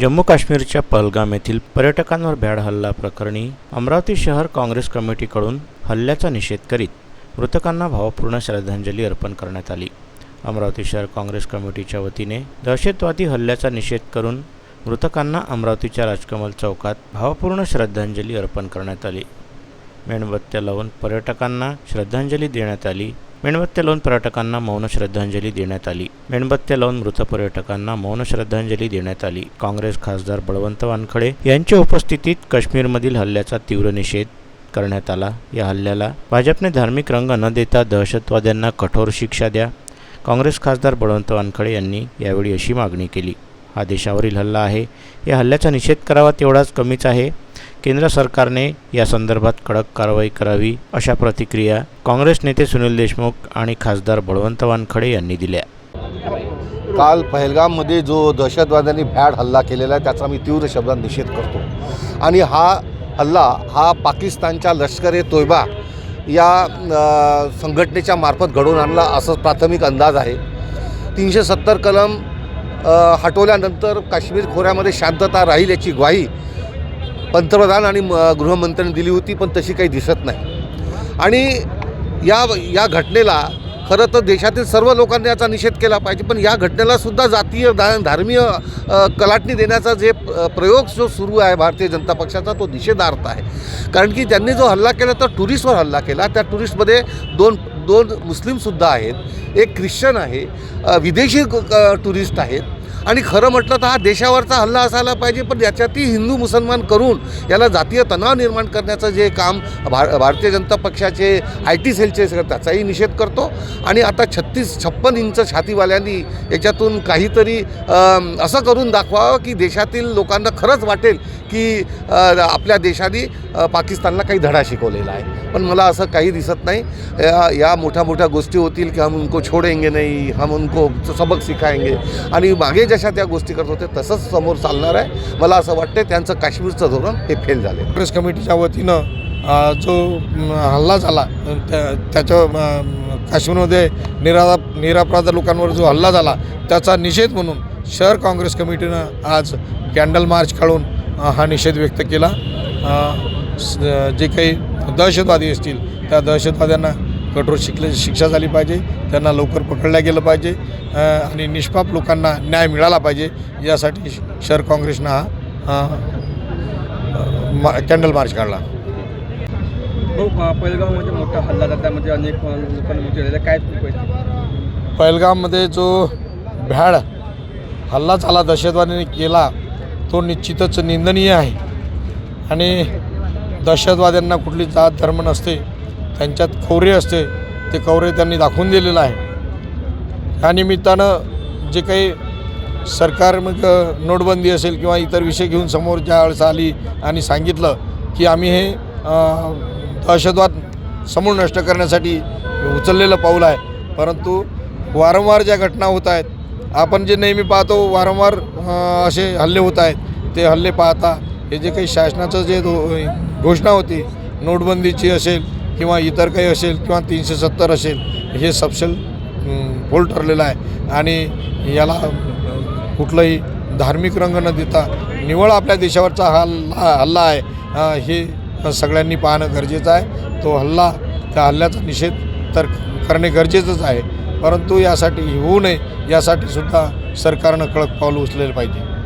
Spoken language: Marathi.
जम्मू काश्मीरच्या पहलगाम येथील पर्यटकांवर भ्याड हल्ला प्रकरणी अमरावती शहर काँग्रेस कमिटीकडून हल्ल्याचा निषेध करीत मृतकांना भावपूर्ण श्रद्धांजली अर्पण करण्यात आली. अमरावती शहर काँग्रेस कमिटीच्या वतीने दहशतवादी हल्ल्याचा निषेध करून मृतकांना अमरावतीच्या राजकमल चौकात भावपूर्ण श्रद्धांजली अर्पण करण्यात आली. मेणबत्त्या लावून पर्यटकांना श्रद्धांजली देण्यात आली. मेणबत्त्या लावून पर्यटकांना मौन श्रद्धांजली देण्यात आली. मेणबत्त्या लावून मृत पर्यटकांना मौन श्रद्धांजली देण्यात आली. काँग्रेस खासदार बळवंत वानखडे यांच्या उपस्थितीत काश्मीरमधील हल्ल्याचा तीव्र निषेध करण्यात आला. या हल्ल्याला भाजपने धार्मिक रंग न देता दहशतवाद्यांना कठोर शिक्षा द्या. काँग्रेस खासदार बळवंत वानखडे यांनी यावेळी अशी मागणी केली. हा देशावरील हल्ला आहे. या हल्ल्याचा निषेध करावा तेवढाच कमीच आहे. केंद्र सरकारने या संदर्भात कडक कारवाई करावी अशा प्रतिक्रिया काँग्रेस नेते सुनील देशमुख आणि खासदार बळवंत वानखडे यांनी दिल्या. काल पहलगाममध्ये जो दहशतवाद्यांनी भ्याड हल्ला केलेला आहे त्याचा मी तीव्र शब्दात निषेध करतो. आणि हा हल्ला हा पाकिस्तानच्या लष्कर ए तोयबा या संघटनेच्या मार्फत घडवून आणला असं प्राथमिक अंदाज आहे. तीनशे सत्तर कलम हटवल्यानंतर काश्मीर खोऱ्यामध्ये शांतता राहील याची ग्वाही पंतप्रधान आणि म- गृहमंत्र्यांनी दिली होती पण तशी काही दिसत नाही. आणि या या घटनेला खरं तर देशातील सर्व लोकांनी याचा निषेध केला पाहिजे पण या घटनेला सुद्धा जातीय धा धार्मीय कलाटणी देण्याचा जे प्रयोग जो सुरू आहे भारतीय जनता पक्षाचा तो निषेधार्थ आहे. कारण की त्यांनी जो हल्ला केला तर टुरिस्टवर हल्ला केला. त्या टुरिस्टमध्ये दोन दोन मुस्लिमसुद्धा आहेत. एक ख्रिश्चन आहे विदेशी क- टुरिस्ट आहेत. आणि खरं म्हटलं तर हा देशावरचा हल्ला असायला पाहिजे पण याच्यातही हिंदू मुसलमान करून याला जातीय तणाव निर्माण करण्याचं जे काम भार भारतीय जनता पक्षाचे आय टी सेलचे त्याचाही निषेध करतो. आणि आता छत्तीस छप्पन इंच छातीवाल्यांनी याच्यातून काहीतरी असं करून दाखवावं की देशातील लोकांना खरंच वाटेल की आपल्या देशाने पाकिस्तानला काही धडा शिकवलेला आहे. पण मला असं काही दिसत नाही. या या मोठ्या मोठ्या गोष्टी होतील की हम उनको छोडेंगे नाही हम उनको सबक सिखाएंगे. आणि मागे जशा त्या गोष्टी करत होते तसंच समोर चालणार आहे. मला असं वाटतं त्यांचं काश्मीरचं धोरण हे फेल झाले काँग्रेस कमिटीच्या वतीनं जो हल्ला झाला त्या त्याच्या काश्मीरमध्ये निरा निरापराध लोकांवर जो हल्ला झाला त्याचा निषेध म्हणून शहर काँग्रेस कमिटीनं आज कॅन्डल मार्च काढून हा निषेध व्यक्त केला. जे काही दहशतवादी असतील त्या दहशतवाद्यांना कठोर शिकले शिक्षा झाली पाहिजे त्यांना लवकर पकडल्या गेलं पाहिजे आणि निष्पाप लोकांना न्याय मिळाला पाहिजे यासाठी शहर काँग्रेसनं हा कॅन्डल मार्च काढला. हो पहिलगावमध्ये मोठा हल्ला झाला त्यामध्ये अनेक लोकांना काय उपयोग पहलगाममध्ये जो भ्याड हल्ला झाला दहशतवाद्यांनी केला तो निश्चितच निंदनीय आहे. आणि दहशतवाद्यांना कुठली जात धर्म नसते. त्यांच्यात खोरे असते ते कौर्य त्यांनी दाखवून दिलेलं आहे. या निमित्तानं जे काही सरकार मग नोटबंदी असेल किंवा इतर विषय घेऊन समोर ज्यावेळेस आली आणि सांगितलं की आम्ही हे दहशतवाद समूळ नष्ट करण्यासाठी उचललेलं पाऊल आहे. परंतु वारंवार ज्या घटना होत आहेत आपण जे नेहमी पाहतो वारंवार असे हल्ले होत आहेत ते हल्ले पाहता हे जे काही शासनाचं जे धो- घोषणा होती नोटबंदीची असेल किंवा इतर काही असेल किंवा तीनशे सत्तर असेल हे सपशेल फोल ठरलेलं आहे. आणि याला कुठलंही धार्मिक रंग न देता निवळ आपल्या देशावरचा हा हल्ला हल्ला आहे हे सगळ्यांनी पाहणं गरजेचं आहे. तो हल्ला त्या हल्ल्याचा निषेध तर करणे गरजेचंच आहे. परंतु यासाठी होऊ नये यासाठी सुद्धा सरकारनं कडक पाऊल उचलेलं पाहिजे.